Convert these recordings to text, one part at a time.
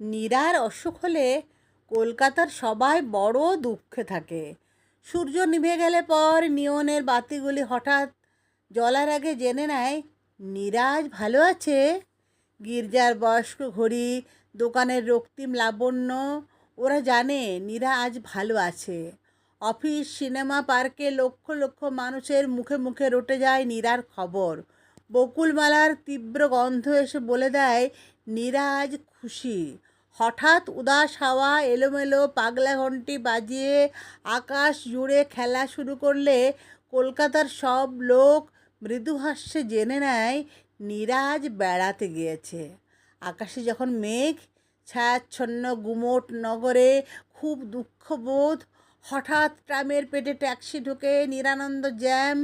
নীরার অসুখ হলে কলকাতার সবাই বড় দুঃখে থাকে। সূর্য নিভে গেলে পর নিয়নের বাতিগুলি হঠাৎ জলার আগে জেনে নেয় নীরাজ ভালো আছে? গির্জার বয়স্ক ঘড়ি, দোকানের রক্তিম লাবণ্য, ওরা জানে নীরা আজ ভালো আছে। অফিস, সিনেমা, পার্কে লক্ষ লক্ষ মানুষের মুখে মুখে রটে যায় নীরার খবর। বকুলমালার তীব্র গন্ধ এসে বলে দেয় নীরা আজ খুশি। হঠাৎ উদাস হাওয়া, এলোমেলো পাগলা ঘন্টি বাজিয়ে আকাশ জুড়ে খেলা শুরু করলে কলকাতার সব লোক মৃদু হাস্যে জেনে নেয়, নীরাজ বেড়াতে গিয়েছে। আকাশে যখন মেঘ, ছায়াচ্ছন্ন গুমোট নগরে খুব দুঃখবোধ, হঠাৎ ট্রামের পেটে ট্যাক্সি ঢুকে নিরানন্দ জ্যাম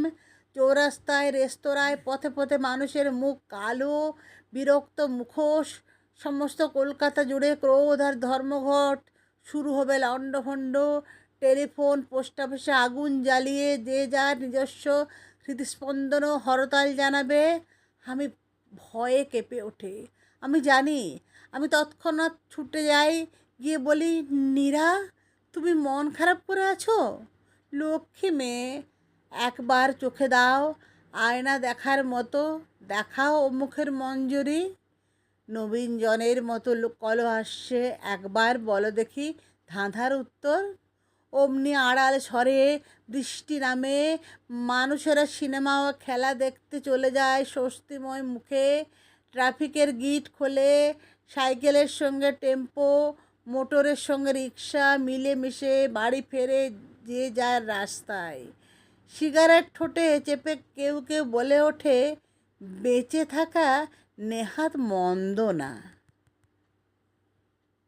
চৌরাস্তায়, রেস্তোরাঁয়, পথে পথে মানুষের মুখ কালো, বিরক্ত মুখোশ, সমস্ত কলকাতা জুড়ে ক্রোধ আর ধর্মঘট শুরু হবে লণ্ডভণ্ড। টেলিফোন, পোস্ট অফিসে আগুন জ্বালিয়ে যে যার নিজস্ব হৃদস্পন্দনও হরতাল জানাবে। আমি ভয়ে কেঁপে ওঠে। আমি জানি, আমি তৎক্ষণাৎ ছুটে যাই, গিয়ে বলি, নীরা, তুমি মন খারাপ করে আছো? লক্ষ্মী মেয়ে একবার চোখে দাও, আয়না দেখার মতো, দেখাও ও মুখের মঞ্জুরি। নবীন জনের মতো কল আসছে, একবার বলো দেখি ধাঁধার উত্তর। অমনি আড়াল স্বরে বৃষ্টি নামে, মানুষেরা সিনেমা ও খেলা দেখতে চলে যায় স্বস্তিময় মুখে। ট্রাফিকের গিট খোলে, সাইকেলের সঙ্গে টেম্পো, মোটরের সঙ্গে রিক্সা মিলেমিশে বাড়ি ফেরে যে যার রাস্তায়। সিগারেট ঠোঁটে চেপে কেউ কেউ বলে ওঠে বেঁচে থাকা নেহাত মন্দ না।